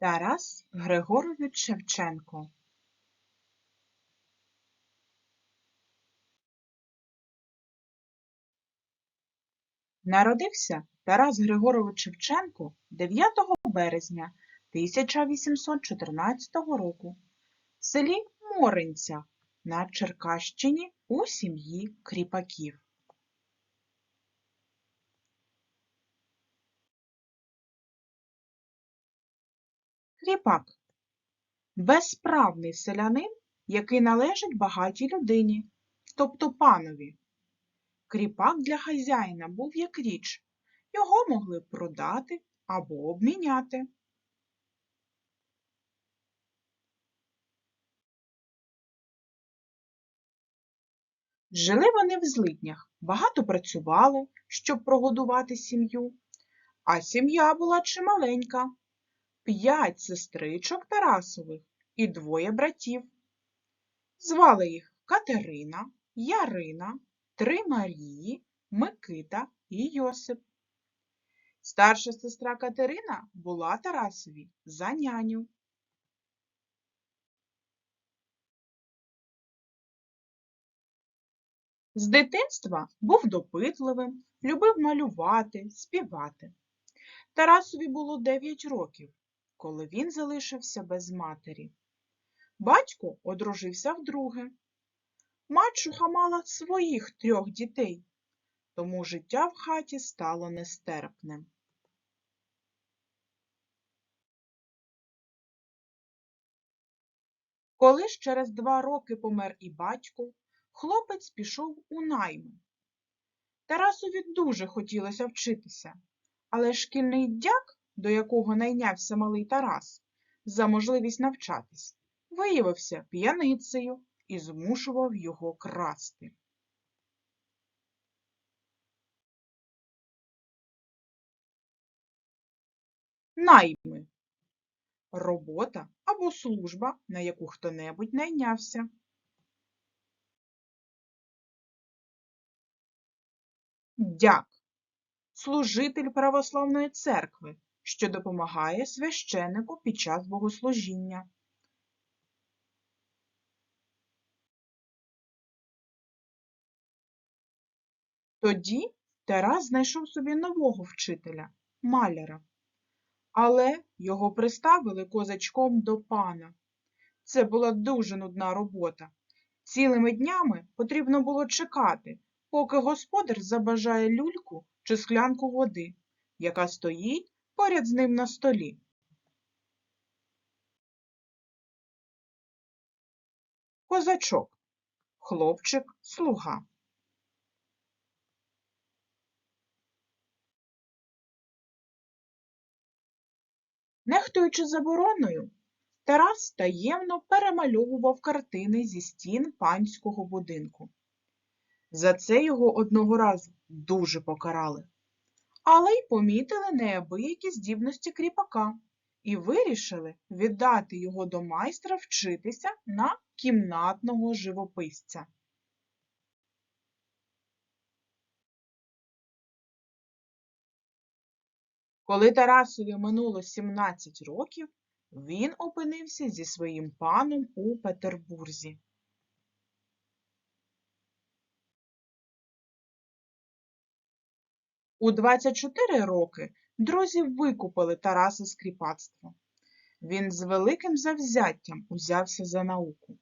Тарас Григорович Шевченко Народився Тарас Григорович Шевченко 9 березня 1814 року в селі Моринця на Черкащині у сім'ї кріпаків. Кріпак безправний селянин, який належить багатій людині, тобто панові. Кріпак для хазяїна був як річ, його могли продати або обміняти. Жили вони в злиднях, багато працювали, щоб прогодувати сім'ю, а сім'я була чималенька. П'ять сестричок Тарасових і двоє братів. Звали їх Катерина, Ярина, три Марії, Микита і Йосип. Старша сестра Катерина була Тарасові за няню. З дитинства був допитливим, любив малювати, співати. Тарасові було 9 років, коли він залишився без матері. Батько одружився вдруге. Мачуха мала своїх трьох дітей, тому життя в хаті стало нестерпним. Коли ж через два роки помер і батько, хлопець пішов у найми. Тарасові дуже хотілося вчитися, але шкільний дяк, до якого найнявся малий Тарас, за можливість навчатись, виявився п'яницею і змушував його красти. Найми робота або служба, на яку хто-небудь найнявся. Дяк служитель православної церкви, що допомагає священику під час богослужіння. Тоді Тарас знайшов собі нового вчителя, маляра. Але його приставили козачком до пана. Це була дуже нудна робота. Цілими днями потрібно було чекати, поки господар забажає люльку чи склянку води, яка стоїть поряд з ним на столі. Козачок, хлопчик, слуга. Нехтуючи забороною, Тарас таємно перемальовував картини зі стін панського будинку. За це його одного разу дуже покарали, але й помітили неабиякі здібності кріпака і вирішили віддати його до майстра вчитися на кімнатного живописця. Коли Тарасові минуло 17 років, він опинився зі своїм паном у Петербурзі. У 24 роки друзі викупили Тараса з кріпацтва. Він з великим завзяттям узявся за науку.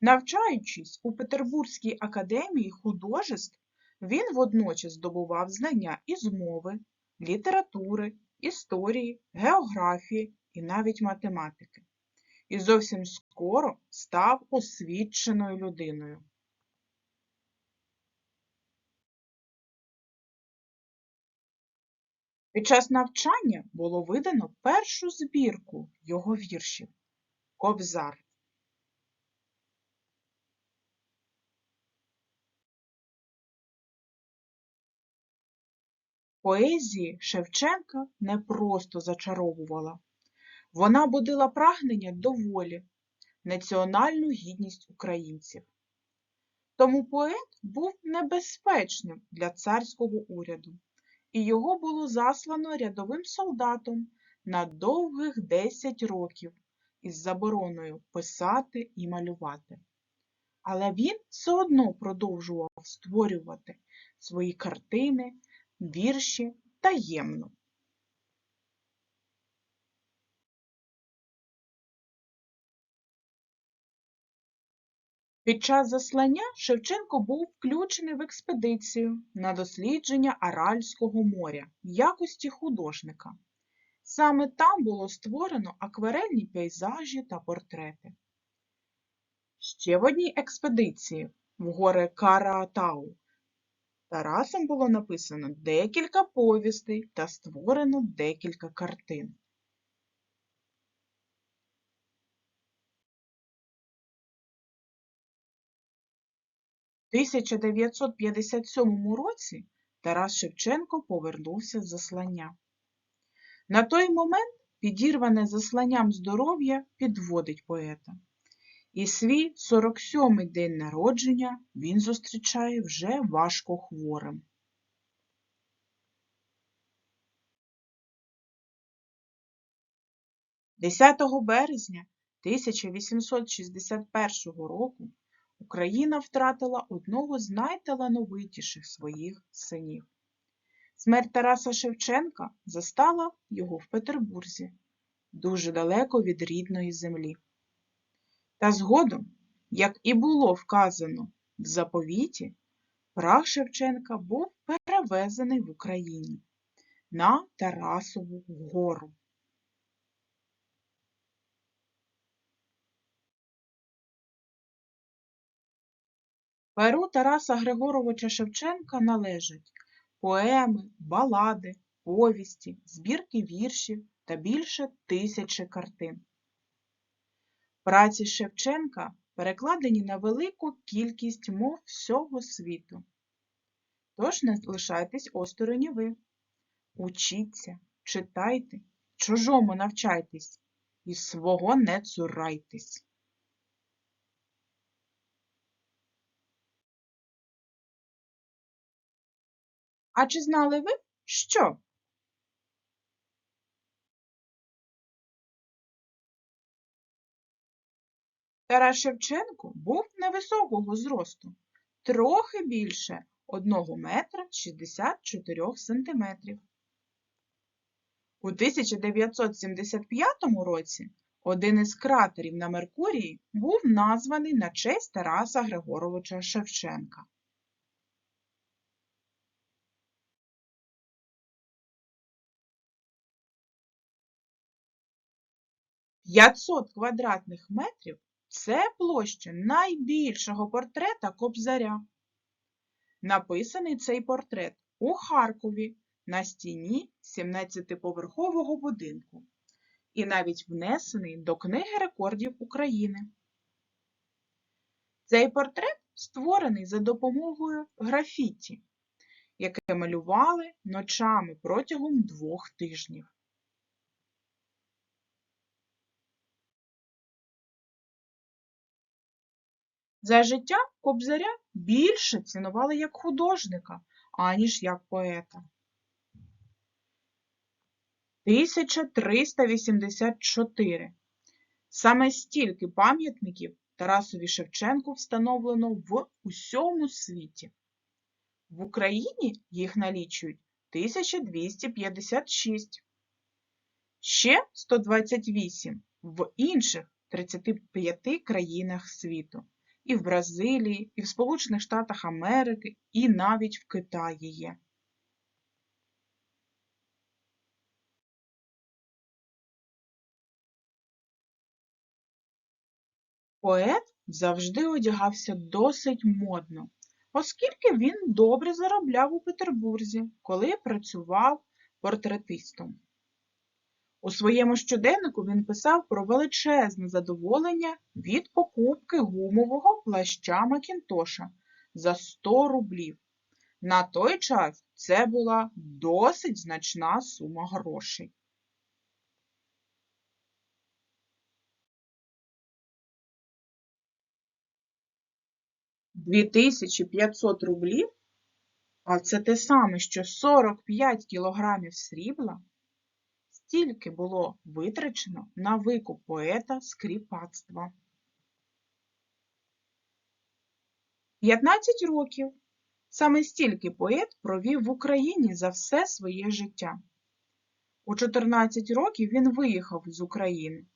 Навчаючись у Петербурзькій академії художеств, він водночас здобував знання із мови, літератури, історії, географії і навіть математики. І зовсім скоро став освіченою людиною. Під час навчання було видано першу збірку його віршів Кобзар. Поезії Шевченка не просто зачаровувала. Вона будила прагнення до волі, національну гідність українців. Тому поет був небезпечним для царського уряду, і його було заслано рядовим солдатом на довгих 10 років із забороною писати і малювати. Але він все одно продовжував створювати свої картини, вірші таємно. Під час заслання Шевченко був включений в експедицію на дослідження Аральського моря в якості художника. Саме там було створено акварельні пейзажі та портрети. Ще в одній експедиції в гори Караатау Тарасом було написано декілька повістей та створено декілька картин. 1957 році Тарас Шевченко повернувся з заслання. На той момент підірване засланням здоров'я підводить поета. І свій 47-й день народження він зустрічає вже важко хворим. Десятого березня 1861 року Україна втратила одного з найталановитіших своїх синів. Смерть Тараса Шевченка застала його в Петербурзі, дуже далеко від рідної землі. Та згодом, як і було вказано в заповіті, прах Шевченка був перевезений в Україні на Тарасову гору. Перу Тараса Григоровича Шевченка належать поеми, балади, повісті, збірки віршів та більше тисячі картин. Праці Шевченка перекладені на велику кількість мов всього світу. Тож не лишайтесь осторонь ви. Учіться, читайте, чужому навчайтесь і свого не цурайтесь. А чи знали ви, що? Тарас Шевченко був невисокого зросту, трохи більше 1 метра 64 сантиметрів. У 1975 році один із кратерів на Меркурії був названий на честь Тараса Григоровича Шевченка. 500 квадратних метрів це площа найбільшого портрета Кобзаря. Написаний цей портрет у Харкові на стіні 17-поверхового будинку і навіть внесений до Книги рекордів України. Цей портрет створений за допомогою графіті, яке малювали ночами протягом двох тижнів. За життя Кобзаря більше цінували як художника, аніж як поета. 1384. Саме стільки пам'ятників Тарасові Шевченку встановлено в усьому світі. В Україні їх налічують 1256, ще 128 в інших 35 країнах світу і в Бразилії, і в Сполучених Штатах Америки, і навіть в Китаї є. Поет завжди одягався досить модно, оскільки він добре заробляв у Петербурзі, коли працював портретистом. У своєму щоденнику він писав про величезне задоволення від покупки гумового плаща Макінтоша за 100 рублів. На той час це була досить значна сума грошей. Дві рублів, а це те саме, що 45 кілограмів срібла стільки було витрачено на викуп поета з кріпацтва. 15 років. Саме стільки поет провів в Україні за все своє життя. У 14 років він виїхав з України,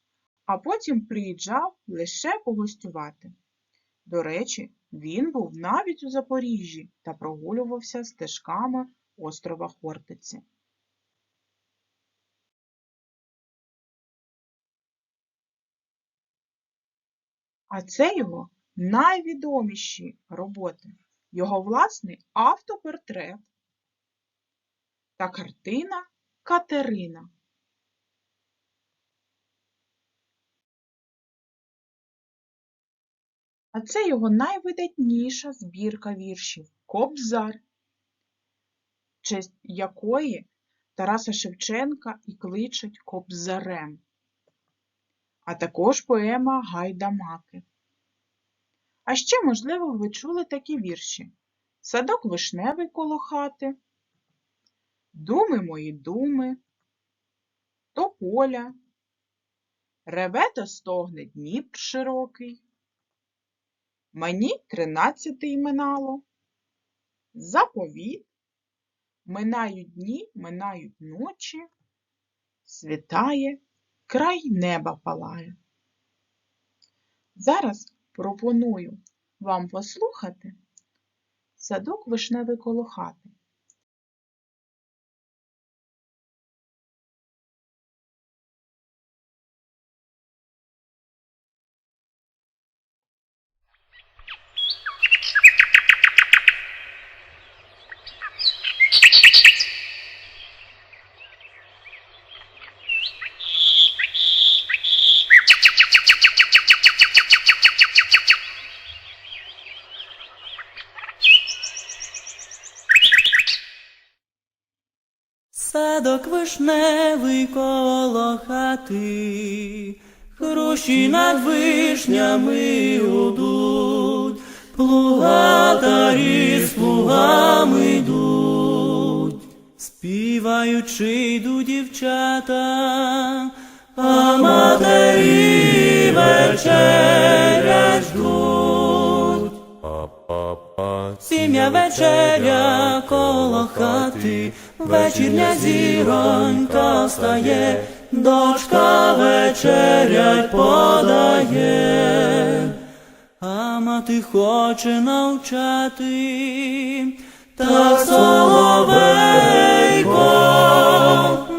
а потім приїжджав лише погостювати. До речі, він був навіть у Запоріжжі та прогулювався стежками острова Хортиці. А це його найвідоміші роботи, його власний автопортрет та картина Катерина. А це його найвидатніша збірка віршів Кобзар, честь якої Тараса Шевченка і кличуть Кобзарем, а також поема Гайдамаки. А ще, можливо, ви чули такі вірші. Садок вишневий коло хати, Думи мої думи, Тополя, Реве та стогне Дніпр широкий. Мені тринадцятий минало, заповіт, минають дні, минають ночі, світає, край неба палає. Зараз пропоную вам послухати садок вишневий коло хати. Садок вишневий коло хати, Хрущі над вишнями гудуть, Плугатарі з плугами йдуть, Співаючи йдуть дівчата, а матері вечерять ждуть. Сім'я вечеря коло хати, вечірня зіронька встає, дочка вечерять подає, а мати хоче навчати, та соловейко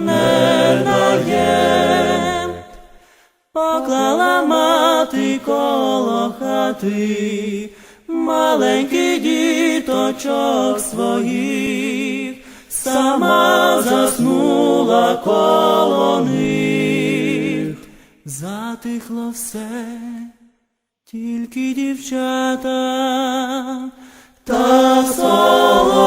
не дає. Поклала мати коло хати маленький діточок своїх, сама заснула коло них. Затихло все, тільки дівчата та соловей.